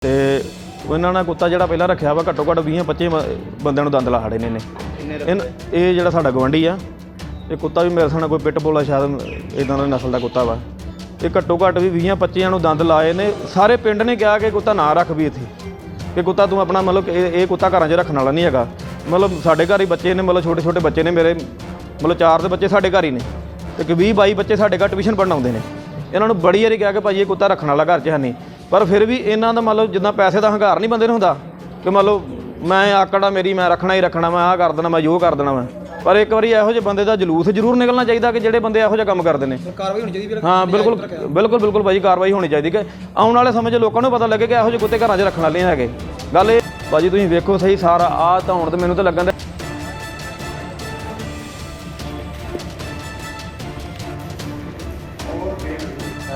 ਤੇ ਉਹਨਾਂ ਨਾਲ ਕੁੱਤਾ ਜਿਹੜਾ ਪਹਿਲਾਂ ਰੱਖਿਆ ਵਾ ਘੱਟੋ ਘੱਟ 20 25 ਬੰਦਿਆਂ ਨੂੰ ਦੰਦ ਲਾ ਖੜੇ ਨੇ ਇਹਨੇ। ਇਹਨ- ਇਹ ਜਿਹੜਾ ਸਾਡਾ ਗਵੰਡੀ ਆ ਇਹ ਕੁੱਤਾ ਵੀ ਮੇਰੇ ਸਾਹਮਣੇ ਕੋਈ ਪਿੱਟ ਬੋਲਾ ਸ਼ਾਇਦ ਇਦਾਂ ਦਾ ਨਸਲ ਦਾ ਕੁੱਤਾ ਵਾ। ਇਹ ਘੱਟੋ ਘੱਟ ਵੀ 20 25 ਨੂੰ ਦੰਦ ਲਾਏ ਨੇ। ਸਾਰੇ ਪਿੰਡ ਨੇ ਕਿਹਾ ਕਿ ਕੁੱਤਾ ਨਾ ਰੱਖ ਵੀ ਇੱਥੇ। ਕਿ ਕੁੱਤਾ ਤੂੰ ਆਪਣਾ ਮਤਲਬ ਇਹ ਕੁੱਤਾ ਘਰਾਂ 'ਚ ਰੱਖਣ ਵਾਲਾ ਨਹੀਂ ਹੈਗਾ। ਮਤਲਬ ਸਾਡੇ ਘਰ ਹੀ ਬੱਚੇ ਨੇ ਮਤਲਬ ਛੋਟੇ ਛੋਟੇ ਬੱਚੇ ਨੇ ਮੇਰੇ। ਮਤਲਬ ਚਾਰ ਦੇ ਬੱਚੇ ਸਾਡੇ ਘਰ ਹੀ ਨੇ। ਤੇ ਕਿ 20 22 ਬੱਚੇ ਸਾਡੇ ਘਰ ਟਿਊਸ਼ਨ ਪੜ੍ਹਨ ਆਉਂਦੇ ਨੇ। ਇਹਨਾਂ ਨੂੰ ਬੜੀ ਵਾਰੀ ਕਿਹਾ ਕਿ ਭਾਜੀ ਇਹ ਕੁੱਤਾ ਰੱਖਣ ਵਾਲਾ ਘਰ 'ਚ ਹੈ ਨਹੀਂ। ਪਰ ਫਿਰ ਵੀ ਇਹਨਾਂ ਦਾ ਮਤਲਬ ਜਿੱਦਾਂ ਪੈਸੇ ਦਾ ਹੰਕਾਰ ਨਹੀਂ ਬੰਦੇ ਨੂੰ ਹੁੰਦਾ ਕਿ ਮਤਲਬ ਮੈਂ ਆਕੜਾ ਮੇਰੀ ਮੈਂ ਰੱਖਣਾ ਹੀ ਰੱਖਣਾ ਮੈਂ ਆਹ ਕਰ ਦੇਣਾ ਮੈਂ ਜੋ ਕਰ ਦੇਣਾ ਮੈਂ। ਪਰ ਇੱਕ ਵਾਰੀ ਇਹੋ ਜਿਹੇ ਬੰਦੇ ਦਾ ਜਲੂਸ ਜ਼ਰੂਰ ਨਿਕਲਣਾ ਚਾਹੀਦਾ ਕਿ ਜਿਹੜੇ ਬੰਦੇ ਇਹੋ ਜਿਹਾ ਕੰਮ ਕਰਦੇ ਨੇ। ਕਾਰਵਾਈ ਹੋਣੀ ਚਾਹੀਦੀ ਵੀਰ ਹਾਂ ਬਿਲਕੁਲ ਬਿਲਕੁਲ ਬਿਲਕੁਲ ਭਾਜੀ ਕਾਰਵਾਈ ਹੋਣੀ ਚਾਹੀਦੀ ਕਿ ਆਉਣ ਵਾਲੇ ਸਮੇਂ 'ਚ ਲੋਕਾਂ ਨੂੰ ਪਤਾ ਲੱਗੇ ਕਿ ਇਹੋ ਜਿਹੇ ਕੁੱਤੇ ਘਰਾਂ 'ਚ ਰੱਖਣ ਵਾਲੇ ਹੈਗੇ। ਗੱਲ ਇਹ ਭਾਜੀ ਤੁਸੀਂ ਵੇਖੋ ਸਹੀ ਸਾਰਾ ਆ ਧੌਣ ਤੇ ਮੈਨੂੰ ਤਾਂ ਲੱਗਣ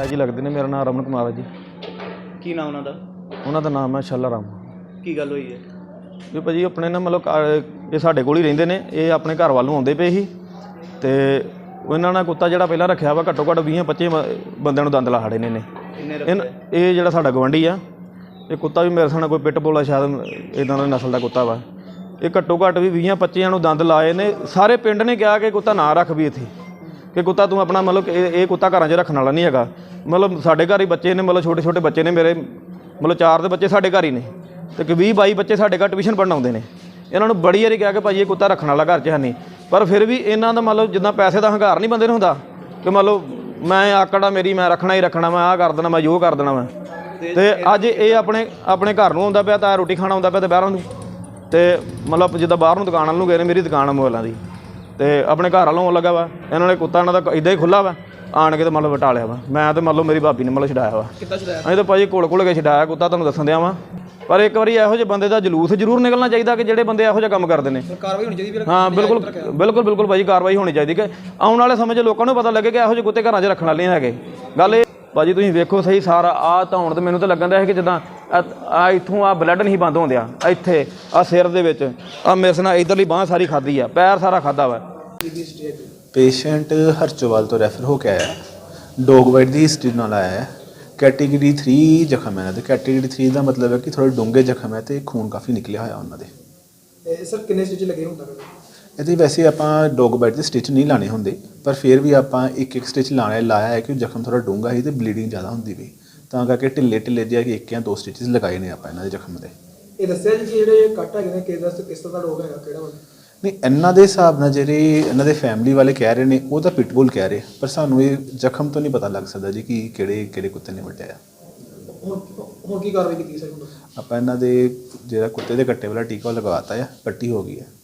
ਜੀ ਲੱਗਦੇ ਨੇ ਮੇਰਾ ਨਾਮ ਰਮਨ ਕੁਮਾਰ ਹੈ ਜੀ। ਕੀ ਨਾਮ ਉਹਨਾਂ ਦਾ? ਉਹਨਾਂ ਦਾ ਨਾਮ ਹੈ ਸ਼ੱਲਾ ਰਾਮ। ਕੀ ਗੱਲ ਹੋਈ ਹੈ? ਇਹ ਭਾਜੀ ਆਪਣੇ ਨਾ ਮਤਲਬ ਘਰ- ਇਹ ਸਾਡੇ ਕੋਲ ਹੀ ਰਹਿੰਦੇ ਨੇ ਇਹ ਆਪਣੇ ਘਰ ਵੱਲ ਨੂੰ ਆਉਂਦੇ ਪਏ ਸੀ। ਤੇ ਉਹਨਾਂ ਨਾਲ ਕੁੱਤਾ ਜਿਹੜਾ ਪਹਿਲਾਂ ਰੱਖਿਆ ਵਾ ਘੱਟੋ ਘੱਟ 20 25 ਬੰਦਿਆਂ ਨੂੰ ਦੰਦ ਲਾ ਖੜੇ ਨੇ ਇਹਨੇ। ਕਿੰਨੇ ਇਹਨ- ਇਹ ਜਿਹੜਾ ਸਾਡਾ ਗਵੰਡੀ ਆ ਇਹ ਕੁੱਤਾ ਵੀ ਮੇਰੇ ਸਾਹਮਣੇ ਕੋਈ ਪਿੱਟ ਬੋਲਾ ਸ਼ਾਇਦ ਇਦਾਂ ਦਾ ਨਸਲ ਦਾ ਕੁੱਤਾ ਵਾ। ਇਹ ਘੱਟੋ ਘੱਟ ਵੀ 20 25 ਨੂੰ ਦੰਦ ਲਾਏ ਨੇ। ਸਾਰੇ ਪਿੰਡ ਨੇ ਕਿਹਾ ਕਿ ਕੁੱਤਾ ਨਾ ਰੱਖ ਵੀ ਇੱਥੇ। ਕਿ ਕੁੱਤਾ ਤੂੰ ਆਪਣਾ ਮਤਲਬ ਇਹ ਇਹ ਕੁੱਤਾ ਘਰਾਂ 'ਚ ਰੱਖਣ ਵਾਲਾ ਨਹੀਂ ਹੈਗਾ। ਮਤਲਬ ਸਾਡੇ ਘਰ ਹੀ ਬੱਚੇ ਨੇ ਮਤਲਬ ਛੋਟੇ ਛੋਟੇ ਬੱਚੇ ਨੇ ਮੇਰੇ। ਮਤਲਬ ਚਾਰ ਦੇ ਬੱਚੇ ਸਾਡੇ ਘਰ ਹੀ ਨੇ। ਤੇ ਕਿ 20 22 ਬੱਚੇ ਸਾਡੇ ਘਰ ਟਿਊਸ਼ਨ ਪੜ੍ਹਨ ਆਉਂਦੇ ਨੇ। ਇਹਨਾਂ ਨੂੰ ਬੜੀ ਵਾਰੀ ਕਿਹਾ ਕਿ ਭਾਜੀ ਇਹ ਕੁੱਤਾ ਰੱਖਣ ਵਾਲਾ ਘਰ 'ਚ ਹੈ ਨਹੀਂ। ਪਰ ਫਿਰ ਵੀ ਇਹਨਾਂ ਦਾ ਮਤਲਬ ਜਿੱਦਾਂ ਪੈਸੇ ਦਾ ਹੰਕਾਰ ਨਹੀਂ ਬੰਦੇ ਨੂੰ ਹੁੰਦਾ ਕਿ ਮਤਲਬ ਮੈਂ ਆਕੜਾ ਮੇਰੀ ਮੈਂ ਰੱਖਣਾ ਹੀ ਰੱਖਣਾ ਮੈਂ ਆਹ ਕਰ ਦੇਣਾ ਮੈਂ ਜੋ ਕਰ ਦੇਣਾ ਮੈਂ ਤੇ ਅੱਜ ਇਹ ਆਪਣੇ ਆਪਣੇ ਘਰ ਨੂੰ ਆਉਂਦਾ ਪਿਆ ਤਾਂ ਰੋਟੀ ਖਾਣਾ ਆਉਂਦਾ ਪਿਆ ਤੇ ਬਾਹਰੋਂ ਨੂੰ। ਤੇ ਮਤਲਬ ਜਿੱਦਾਂ ਬਾਹਰ ਨੂੰ ਦੁਕਾਨ ਵੱਲ ਨੂੰ ਗਏ ਨੇ ਮੇਰੀ ਦੁਕਾਨ ਆ ਮੋਬਾਈਲਾਂ ਦੀ। ਤੇ ਆਪਣੇ ਘਰ ਵੱਲੋਂ ਲੱਗਾ ਵਾ। ਇਹਨਾਂ ਨੇ ਕੁੱਤਾ ਇਹਨਾਂ ਦਾ ਇਦਾਂ ਹੀ ਖੁੱਲਾ ਵਾ। ਆਣ ਕੇ ਤੇ ਮਤਲਬ ਵਟਾ ਲਿਆ ਵਾ। ਮੈਂ ਤੇ ਮਤਲਬ ਮੇਰੀ ਭਾਬੀ ਨੇ ਮਤਲਬ ਛਡਾਇਆ ਵਾ। ਕਿੱਦਾਂ ਛਡਾਇਆ? ਅਸੀਂ ਤਾਂ ਭਾਜੀ ਕੋਲ ਕੋਲ ਕੇ ਛਡਾਇਆ ਕੁੱਤਾ ਤੁਹਾਨੂੰ ਦੱਸਣ ਦਿਆਂ ਵਾ। ਪਰ ਇੱਕ ਵਾਰੀ ਇਹੋ ਜਿਹੇ ਬੰਦੇ ਦਾ ਜਲੂਸ ਜ਼ਰੂਰ ਨਿਕਲਣਾ ਚਾਹੀਦਾ ਕਿ ਜਿਹੜੇ ਬੰਦੇ ਇਹੋ ਜਿਹਾ ਕੰਮ ਕਰਦੇ ਨੇ। ਕਾਰਵਾਈ ਹੋਣੀ ਚਾਹੀਦੀ ਹਾਂ ਬਿਲਕੁਲ ਬਿਲਕੁਲ ਬਿਲਕੁਲ ਭਾਜੀ ਕਾਰਵਾਈ ਹੋਣੀ ਚਾਹੀਦੀ ਕਿ ਆਉਣ ਵਾਲੇ ਸਮੇਂ 'ਚ ਲੋਕਾਂ ਨੂੰ ਪਤਾ ਲੱਗੇ ਕਿ ਇਹੋ ਜਿਹੇ ਕੁੱਤੇ ਘਰਾਂ 'ਚ ਰੱਖਣ ਵਾਲੇ ਹੈਗੇ। ਗੱਲ ਇਹ ਭਾਜੀ ਤੁਸੀਂ ਵੇਖੋ ਸਹੀ ਸਾਰਾ ਆ ਧੌਣ ਤੇ ਮੈਨੂੰ ਤਾਂ ਲੱਗਣ ਦਾ ਹੈ ਕਿ ਜਿੱਦਾਂ ਆ ਇੱਥੋਂ ਆ ਬਲੱਡ ਨਹੀਂ ਬੰਦ ਹੁੰਦਿਆ। ਇੱਥੇ ਆ ਸਿਰ ਦੇ ਵਿੱਚ। ਆ ਮਿਸਨਾ ਇਧਰਲੀ ਬਾਹ ਸਾਰੀ ਖਾਦੀ ਆ ਪੈਰ ਸਾਰਾ ਖਾਦਾ ਵਾ। ਪੇਸ਼ੈਂਟ ਹਰਚੋਵਾਲ ਤੋਂ ਰੈਫਰ ਹੋ ਕੇ ਆਇਆ। ਡੌਗ ਬਾਈਟ ਦੀ ਹਿਸਟਰੀ ਨਾਲ ਆਇਆ ਹੈ। ਕੈਟੇਗਰੀ 3 ਜ਼ਖਮ ਹੈ। ਇਹਨਾਂ ਦੇ ਕੈਟੇਗਰੀ 3 ਦਾ ਮਤਲਬ ਹੈ ਕਿ ਥੋੜੇ ਡੂੰਘੇ ਜ਼ਖਮ ਹੈ ਤੇ ਖੂਨ ਕਾਫੀ ਨਿਕਲਿਆ ਹੋਇਆ ਉਹਨਾਂ ਦੇ। ਸਰ ਕਿੰਨੇ ਸਟਿਚ ਲੱਗੇ ਹੁੰਦਾ ਇਹਦੇ ਵੈਸੇ ਆਪਾਂ ਡੌਗ ਬਾਈਟ ਦੇ ਸਟਿਚ ਨਹੀਂ ਲਾਣੇ ਹੁੰਦੇ ਪਰ ਫਿਰ ਵੀ ਆਪਾਂ ਇੱਕ ਇੱਕ ਸਟਿਚ ਲਾਣੇ ਲਾਇਆ ਹੈ ਕਿ ਜ਼ਖਮ ਥੋੜਾ ਡੂੰਘਾ ਸੀ ਤੇ ਬਲੀਡਿੰਗ ਜ਼ਿਆਦਾ ਹੁੰਦੀ ਵੀ ਤਾਂ ਕਰਕੇ ਢਿੱਲੇ ਢਿੱਲੇ ਜਿਹਾ ਕਿ ਇੱਕ ਜਾਂ ਦੋ ਸਟਿਚਸ ਲਗਾਏ ਨੇ ਆਪਾਂ ਇਹਨਾਂ ਦੇ ਜ਼ਖਮ ਦੇ ਇਹ ਦੱਸਿਆ ਜੀ ਕਿ ਜਿਹੜੇ ਕੱਟ ਹੈਗੇ ਨੇ ਕਿਸ ਤਰ੍ਹਾਂ ਦਾ ਰੋਗ ਹੈਗਾ ਕਿਹੜਾ ਵਾ ਨਹੀਂ ਇਹਨਾਂ ਦੇ ਹਿਸਾਬ ਨਾਲ ਜਿਹੜੇ ਇਹਨਾਂ ਦੇ ਫੈਮਿਲੀ ਵਾਲੇ ਕਹਿ ਰਹੇ ਨੇ ਉਹ ਤਾਂ ਪਿਟਬੁਲ ਕਹਿ ਰਹੇ ਪਰ ਸਾਨੂੰ ਇਹ ਜ਼ਖਮ ਤੋਂ ਨਹੀਂ ਪਤਾ ਲੱਗ ਸਕਦਾ ਜੀ ਕਿ ਕਿਹੜੇ ਕਿਹੜੇ ਕੁੱਤੇ ਨੇ ਵੱਢਿਆ। ਹੁਣ ਹੁਣ ਕੀ ਕਾਰਵਾਈ ਕੀਤੀ ਸਰ ਆਪਾਂ ਇਹਨਾਂ ਦੇ ਜਿਹੜਾ ਕੁੱਤੇ ਦੇ ਕੱਟੇ ਵਾਲਾ ਟੀਕਾ ਲਗਵਾਤਾ ਹੈ ਪੱਟੀ ਹੋ ਗਈ ਹੈ ਬਸ